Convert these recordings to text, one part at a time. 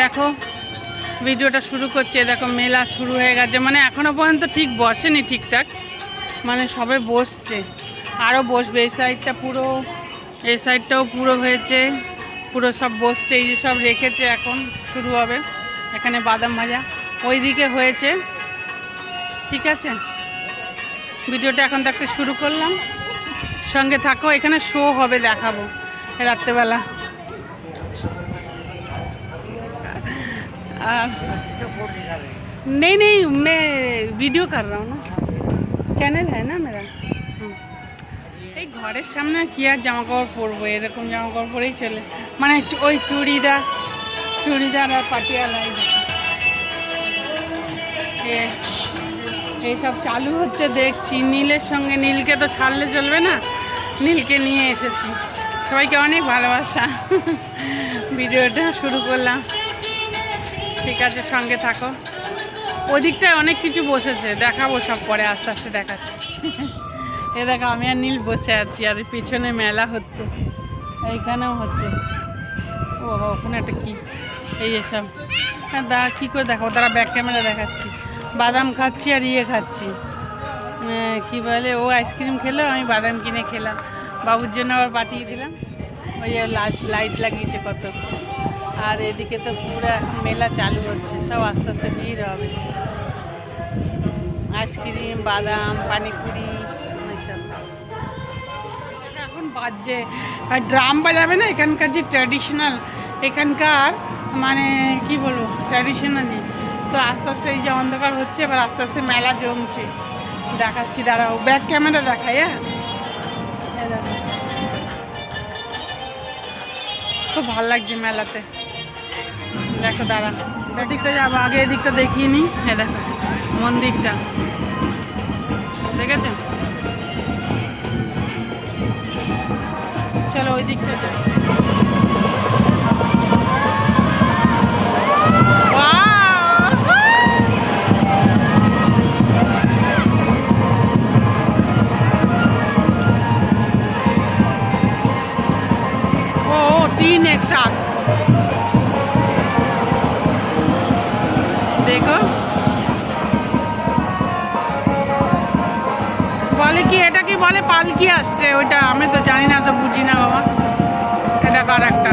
দেখো, ভিডিওটা শুরু করছে দেখো মেলা শুরু হয়ে গেছে। মানে এখনও পর্যন্ত ঠিক বসেনি ঠিকঠাক। মানে সবে বসছে। আরও বসবে। এই সাইডটা পুরো, এই সাইডটাও পুরো হয়েছে। পুরো সব বসছে। এই যে সব রেখেছে এখন শুরু হবে। এখানে বাদাম ভাজা। ওইদিকে হয়েছে। ঠিক আছে? ভিডিওটা এখন থাকতে শুরু করলাম। সঙ্গে থাকো, এখানে শো হবে, দেখাবো। রাত্রেবেলা। नहीं नहीं मैं वीडियो कर रहा हूँ ना চ্যানেল है ना मेरा হুম। এই ঘরের সামনে কি আর জামা কাপড় পরবো এরকম জামা কাপড় পরেই চলে মানে চ- ওই চুড়িদার চুড়িদার আর পাটিয়ালা এই দেখো। এ- এইসব চালু হচ্ছে দেখছি নীলের সঙ্গে নীলকে তো ছাড়লে চলবে না নীলকে নিয়ে এসেছি সবাইকে অনেক ভালোবাসা ভিডিওটা শুরু করলাম ঠিক আছে, সঙ্গে থাকো। ওদিকটায় অনেক কিছু বসেছে, দেখাবো সব পরে, আস্তে আস্তে দেখাচ্ছি। এ দেখো, আমি আর নীল বসে আছি, আর পিছনে মেলা হচ্ছে, এইখানেও হচ্ছে। ও বাবা, ওখানে একটা কী? এই এসব হ্যাঁ দা, কী করে দেখাবো? তারা ব্যাক ক্যামেরা দেখাচ্ছি। বাদাম খাচ্ছি আর ইয়ে খাচ্ছি। কি বলে, ও আইসক্রিম খেলো, আমি বাদাম কিনে খেলাম। বাবুর জন্য আবার পাঠিয়ে দিলাম। ওই লাইট লাইট লাগিয়েছে কত। আর এদিকে তো পুরো এখন মেলা চালু হচ্ছে, সব আস্তে আস্তে ভিড় হবে। আইসক্রিম, বাদাম, পানিপুরি, এইসব। এখন বাজছে। আর ড্রাম বাজাবে না এখানকার যে ট্র্যাডিশনাল এখানকার মানে কি বলব ট্র্যাডিশনালি তো আস্তে আস্তে এই যে অন্ধকার হচ্ছে, এবার আস্তে আস্তে মেলা জমছে। দেখাচ্ছি, দাঁড়াও ব্যাক ক্যামেরা দেখাই হ্যাঁ? খুব ভালো লাগছে মেলাতে। দেখো দাঁড়া দিকটা যাব, আগে এদিকটা দেখিয়ে নি হ্যাঁ দেখো, মন্দিরটা। দেখেছেন? চলো ওই দিকটা যাই। কি এটা কি বলে পালকি আসছে? ওইটা আমি তো জানি না, তো বুঝি না বাবা। এটা কার একটা?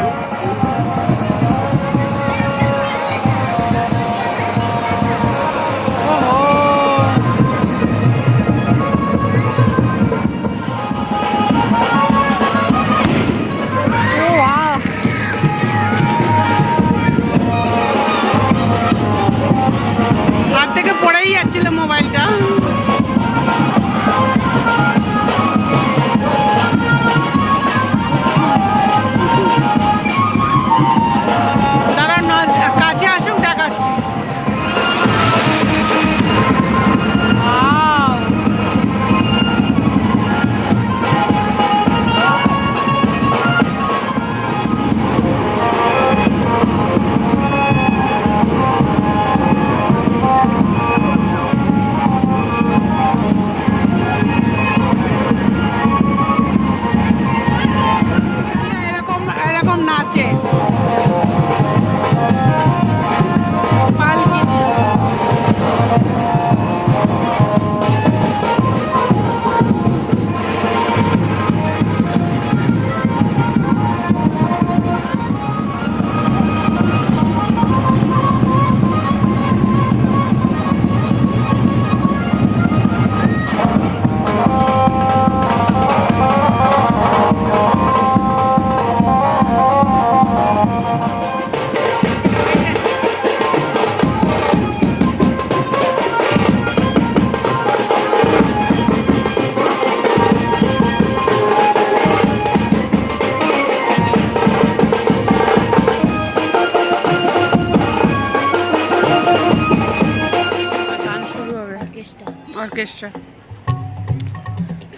অর্কেস্ট্রা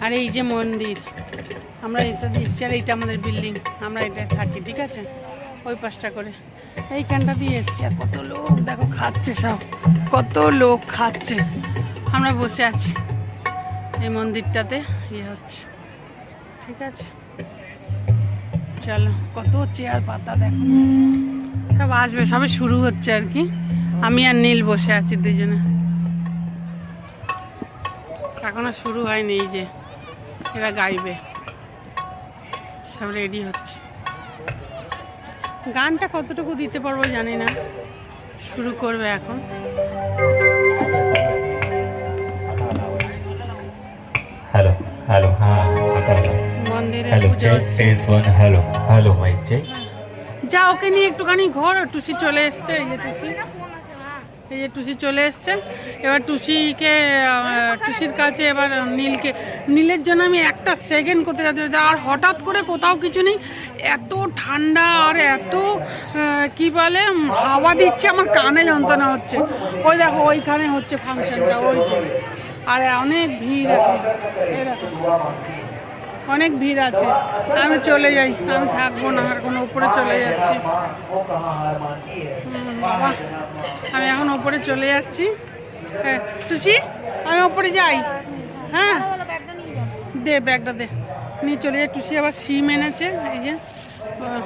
আর এই যে মন্দির, আমরা এটা দিয়েছি, আর এইটা আমাদের বিল্ডিং আমরা এটা থাকি, ঠিক আছে? ওই পাশটা করে। এইখানটা দিয়ে এসছি, আর কত লোক, দেখো, খাচ্ছে সব, কত লোক খাচ্ছে। আমরা বসে আছি, এই মন্দিরটাতে ইয়ে হচ্ছে, ঠিক আছে? চলো, কত চেয়ার পাতা দেখো। সব আসবে, সবে শুরু হচ্ছে আর কি। আমি আর নীল বসে আছি দুজনে। এখনও শুরু হয়নি এই যে। এরা গাইবে। সব রেডি হচ্ছে। গানটা কতটুকু দিতে পারব জানি না। শুরু করবে এখন। হ্যালো হ্যালো হ্যাঁ যা ওকে নিয়ে একটুখানি ঘর টুসি চলে এসছে টুসি। এই যে টুসি চলে এসছে। এবার টুসিকে টুসির কাছে এবার নীলকে। নীলের জন্য আমি একটা সেকেন্ড করতে যাচ্ছি। আর হঠাৎ করে কোথাও কিছু নেই। এত ঠান্ডা আর এত কি বলে হাওয়া দিচ্ছে আমার কানে যন্ত্রণা হচ্ছে। ওই দেখো, ওইখানে হচ্ছে ফাংশনটা ওই আর অনেক ভিড় এখন। দেখো। অনেক ভিড় আছে। আমি চলে যাই আমি থাকব না আর কোনো উপরে চলে যাচ্ছি। বাবা আমি এখন ওপরে চলে যাচ্ছি। হ্যাঁ টুসি আমি ওপরে যাই। হ্যাঁ দে ব্যাগটা দে। নিয়ে চলে যাই টুসি আবার সিম এনেছে এই যে আহ,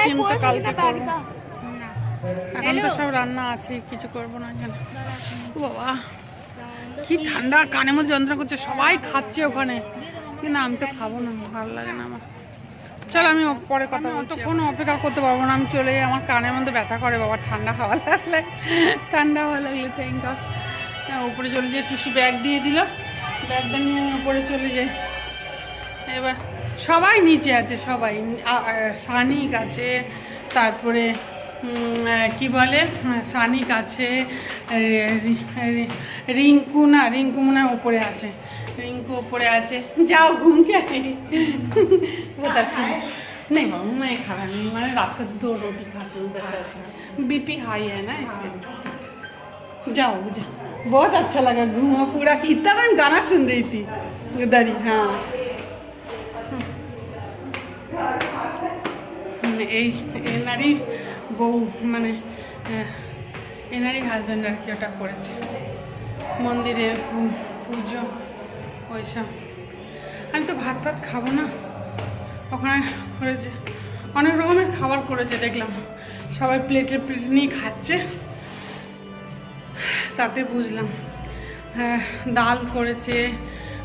সিম তো কালকে করব এখন তো সব রান্না আছে কিছু করব না এখানে। বাবা কি ঠান্ডা কানের মধ্যে যন্ত্রণা করছে সবাই খাচ্ছে ওখানে। কিন্তু আমি তো খাব না ভালো লাগে না আমার। চল আমি পরে কথা বলছি। কোনো অপেক্ষা করতে পারব না আমি চলে যাই আমার কানের মধ্যে ব্যথা করে বাবা ঠান্ডা হাওয়া লাগলে। ঠান্ডা হাওয়া লাগলে থ্যাংক গড উপরে চলে যাই টুসি ব্যাগ দিয়ে দিল। ব্যাগটা নিয়ে আমি উপরে চলে যাই। এবার সবাই নিচে আছে সবাই। সানিক আছে তারপরে কি বলে? সানিক আছে রিঙ্কু না রিঙ্কু মনে হয় ওপরে আছে। রিঙ্কু আছে। যাও ঘুম খাই বিপি হাই হ্যাঁ না। মানে যাও, যা। বহুত আচ্ছা হ্যাঁ। বউ মানে এনারি হাজব্যান্ড আর কি ওটা করেছে। মন্দিরে পুজো। ওইসব আমি তো ভাত ভাত খাব না। ওখানে করেছে। অনেক রকমের খাবার করেছে দেখলাম। সবাই প্লেটে প্লেট নিয়ে খাচ্ছে। তাতে বুঝলাম। হ্যাঁ, ডাল করেছে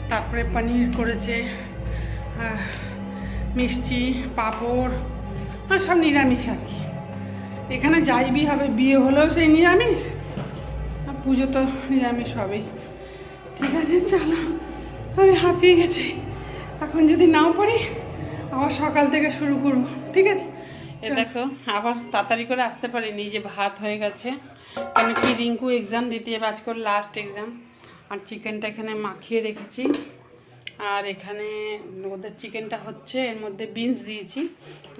তারপরে পনির করেছে আহ, মিষ্টি পাঁপড় মানে সব নিরামিষ আর কি। এখানে যাইবি হবে বিয়ে হলেও সেই নিরামিষ আর পুজো তো নিরামিষ হবেই। ঠিক আছে চলো। আমি হাঁপিয়ে গেছি। এখন যদি নাও পারি আবার সকাল থেকে শুরু করব। ঠিক আছে? এ দেখো আবার তাড়াতাড়ি করে আসতে পারি নিজে ভাত হয়ে গেছে। কেন কি রিঙ্কু এক্সাম দিতে যাবে আজকে লাস্ট এক্সাম আর চিকেনটা এখানে মাখিয়ে রেখেছি। আর এখানে ওদের চিকেনটা হচ্ছে এর মধ্যে বিনস দিয়েছি।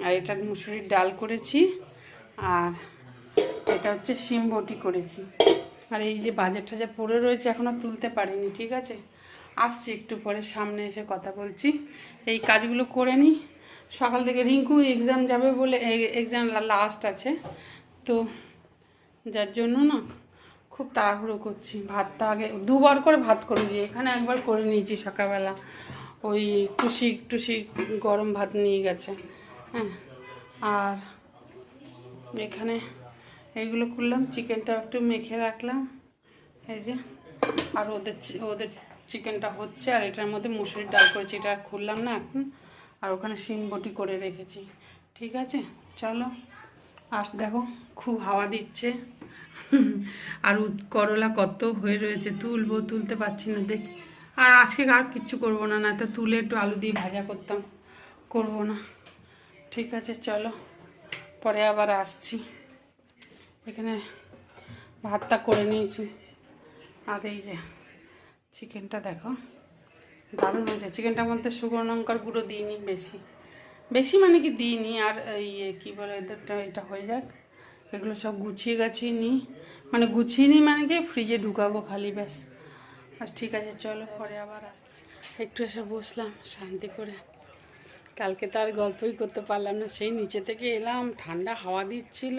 আর এটা মুসুরির ডাল করেছি। আর এটা হচ্ছে শিম বটি করেছি। আর এই যে বাজার টাজার পড়ে রয়েছে এখনও তুলতে পারিনি ঠিক আছে? আসছি একটু পরে, সামনে এসে কথা বলছি। এই কাজগুলো করে নিই। সকাল থেকে রিঙ্কু এক্সাম যাবে বলে এক্সাম লাস্ট আছে। তো যার জন্য না খুব তাড়াহুড়ো করছি। ভাতটা আগে, দুবার করে ভাত করেছি এখানে একবার করে নিয়েছি সকালবেলা। ওই টুসি টুসি গরম ভাত নিয়ে গেছে। হ্যাঁ আর এখানে এইগুলো করলাম। চিকেনটা একটু মেখে রাখলাম। এই যে, আর ওদের ওদের চিকেনটা হচ্ছে আর এটার মধ্যে মুসুরির ডাল করেছি, এটা আর খুললাম না এখন। আর ওখানে শিম বটি করে রেখেছি। ঠিক আছে? চলো। আর দেখো, খুব হাওয়া দিচ্ছে। আর করলা কত হয়ে রয়েছে, তুলবো, তুলতে পারছি না, দেখি। আর আজকে আর কিচ্ছু করব না না তো তুলে একটু আলু দিয়ে ভাজা করতাম। করব না। ঠিক আছে, চলো। পরে আবার আসছি। এখানে ভাতটা করে নিয়েছি। আর এই যে চিকেনটা দেখো। দারুণ হয়েছে। চিকেনটার মধ্যে শুকনো লঙ্কার গুঁড়ো দিইনি বেশি। বেশি মানে কি দিইনি, আর এই কী বলে এদেরটা, এটা হয়ে যাক। এগুলো সব গুছিয়ে গাছিয়ে নিই। মানে গুছিয়ে নিই মানে কি ফ্রিজে ঢুকাবো খালি, ব্যাস। আর ঠিক আছে, চলো পরে আবার আসছি। একটু এসে বসলাম, শান্তি করে। কালকে তো আর গল্পই করতে পারলাম না। সেই নিচে থেকে এলাম, ঠান্ডা হাওয়া দিচ্ছিল,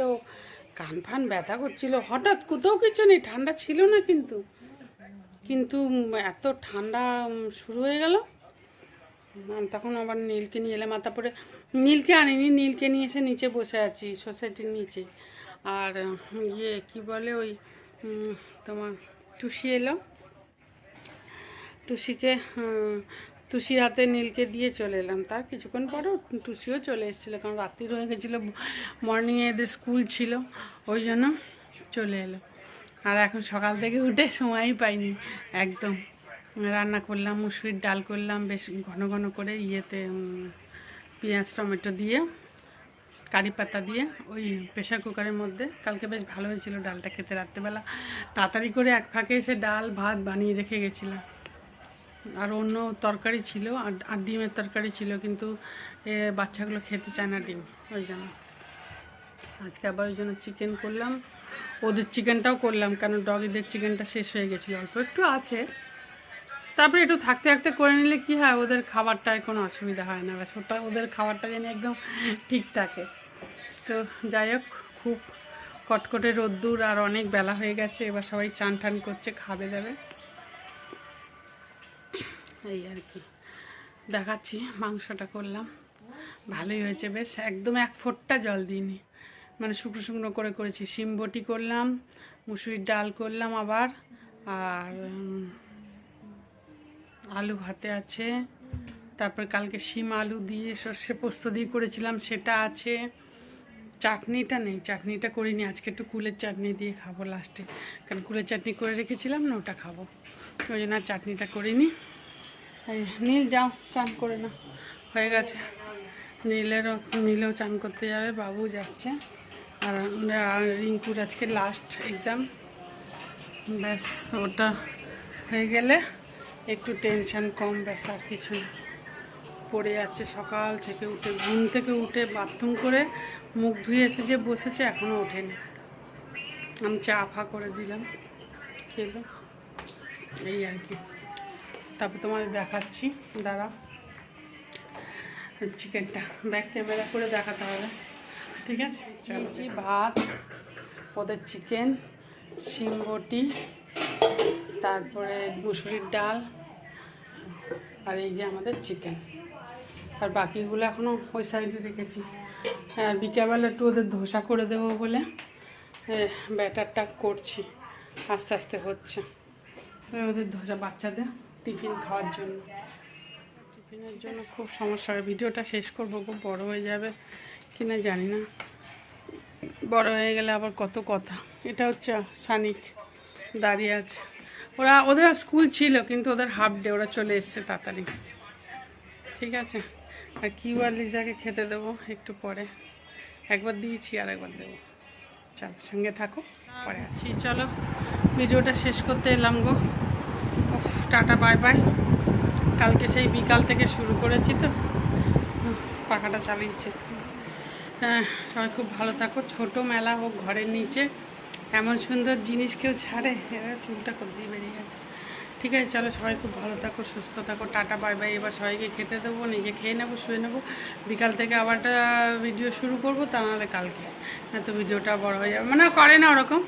কান ফান ব্যথা করছিল। হঠাৎ কোথাও কিছু নেই, ঠান্ডা ছিল না কিন্তু। কিন্তু এত ঠান্ডা শুরু হয়ে গেল। তখন আবার নীলকে নিয়ে এলাম আর তারপরে নীলকে আনিনি, নীলকে নিয়ে এসে নিচে বসে আছি, সোসাইটির নিচে। আর ইয়ে কি বলে ওই তোমার টুসি এলো। টুসিকে টুসির হাতে নীলকে দিয়ে চলে এলাম। তার কিছুক্ষণ পরেও টুসিও চলে এসেছিল, কারণ রাত্রির হয়ে গেছিল, মর্নিংয়ে এদের স্কুল ছিল, ওই জন্য চলে এলো। আর এখন সকাল থেকে উঠে সময়ই পাইনি, একদম। রান্না করলাম, মুসুরির ডাল করলাম, বেশ ঘন ঘন করে ইয়েতে পেঁয়াজ, টমেটো দিয়ে, কারি পাতা দিয়ে, ওই প্রেশার কুকারের মধ্যে। কালকে বেশ ভালো হয়েছিল ডালটা খেতে রাত্রেবেলা। তাড়াতাড়ি করে এক ফাঁকে এসে ডাল, ভাত বানিয়ে রেখে গেছিলাম। আর অন্য তরকারি ছিল, আর আর ডিমের তরকারি ছিল, কিন্তু এ বাচ্চাগুলো খেতে চায় না ডিম, ওই জন্য। আজকে আবার ওই জন্য চিকেন করলাম। ওদের চিকেনটাও করলাম, কারণ ডগিদের চিকেনটা শেষ হয়ে গেছিল, অল্প একটু আছে। তারপরে একটু থাকতে থাকতে করে নিলে কি হয়, ওদের খাবারটায় কোনো অসুবিধা হয় না, ব্যাস, ওটা ওদের খাবারটা যেন একদম ঠিক থাকে। তো যাই হোক, খুব কটকটে রোদ্দুর আর অনেক বেলা হয়ে গেছে, এবার সবাই চান টান করছে, খাবে দাবে এই আর কি, দেখাচ্ছি, মাংসটা করলাম। ভালোই হয়েছে, বেশ, একদম এক ফোঁটটা জল দিইনি। মানে শুকনো শুকনো করে করেছি। শিম বটি করলাম, মুসুরির ডাল করলাম আবার, আর আলু ভাতে আছে। তারপর কালকে শিম আলু দিয়ে সর্ষে পোস্ত দিয়ে করেছিলাম, সেটা আছে। চাটনিটা নেই, চাটনিটা করিনি, আজকে একটু কুলের চাটনি দিয়ে খাব লাস্টে। কারণ কুলের চাটনি করে রেখেছিলাম না, ওটা খাব। ওই জন্য চাটনিটা করিনি। নীল, যাও, চান করে না হয়ে গেছে। নীলেরও, নীলেও চান করতে যাবে, বাবু যাচ্ছে। আর রিঙ্কুর আজকে লাস্ট এক্সাম ব্যাস, ওটা হয়ে গেলে একটু টেনশান কম, ব্যাস আর কিছু না। পড়ে যাচ্ছে সকাল থেকে উঠে, ঘুম থেকে উঠে বাথরুম করে মুখ ধুয়ে এসে যে বসেছে এখনও ওঠেনি। আমি চা ফা করে দিলাম, খেলো। এই আর কি। তারপর তোমাদের দেখাচ্ছি দাঁড়া চিকেনটা ব্যাক ক্যামেরা করে দেখাতে হবে। ঠিক আছে? চাইছি ভাত ওদের চিকেন শিম বটি তারপরে মুসুরির ডাল আর এই যে আমাদের চিকেন আর বাকিগুলো এখনও ওই সাইডে রেখেছি। আর বিকেলবেলা একটু ওদের ধোসা করে দেবো বলে ব্যাটারটা করছি। আস্তে আস্তে হচ্ছে। ওদের ধোসা বাচ্চাদের টিফিন খাওয়ার জন্য। টিফিনের জন্য খুব সমস্যা। হয় ভিডিওটা শেষ করব খুব বড় হয়ে যাবে। কিনা জানি না। বড় হয়ে গেলে আবার কত কথা। এটা হচ্ছে সানিক দাঁড়িয়ে আছে। ওরা, ওদের স্কুল ছিল, কিন্তু ওদের হাফ ডে ওরা চলে এসছে তাড়াতাড়ি। ঠিক আছে? আর কিউ আর লিজাকে খেতে দেবো একটু পরে। একবার দিয়েছি আর একবার দেবো। চল, সঙ্গে থাকো, পরে আছি চলো, ভিডিওটা শেষ করতে এলাম গো। Tata, bye by. কালকে সেই বিকাল থেকে শুরু করেছি তো। পাখাটা চালিয়েছি। সবাই খুব ভালো থাকো। ছোট মেলা হোক ঘরের নিচে, এমন সুন্দর জিনিস কেউ ছাড়ে এবার চুলটা করতেই বেরিয়ে গেছে। ঠিক আছে, চলো সবাই খুব ভালো থাকো, সুস্থ থাকো, টাটা, বাই বাই। এবার সবাইকে খেতে দেবো, নিজে খেয়ে নেব, শুয়ে নেব। বিকাল থেকে আবার ভিডিও শুরু করব, তা নাহলে কালকে। না তো ভিডিওটা বড় হয়ে যাবে। মানে করে না ওরকম।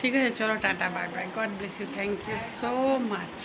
ঠিক আছে, চলো tata, bye bye. God bless you thank you so much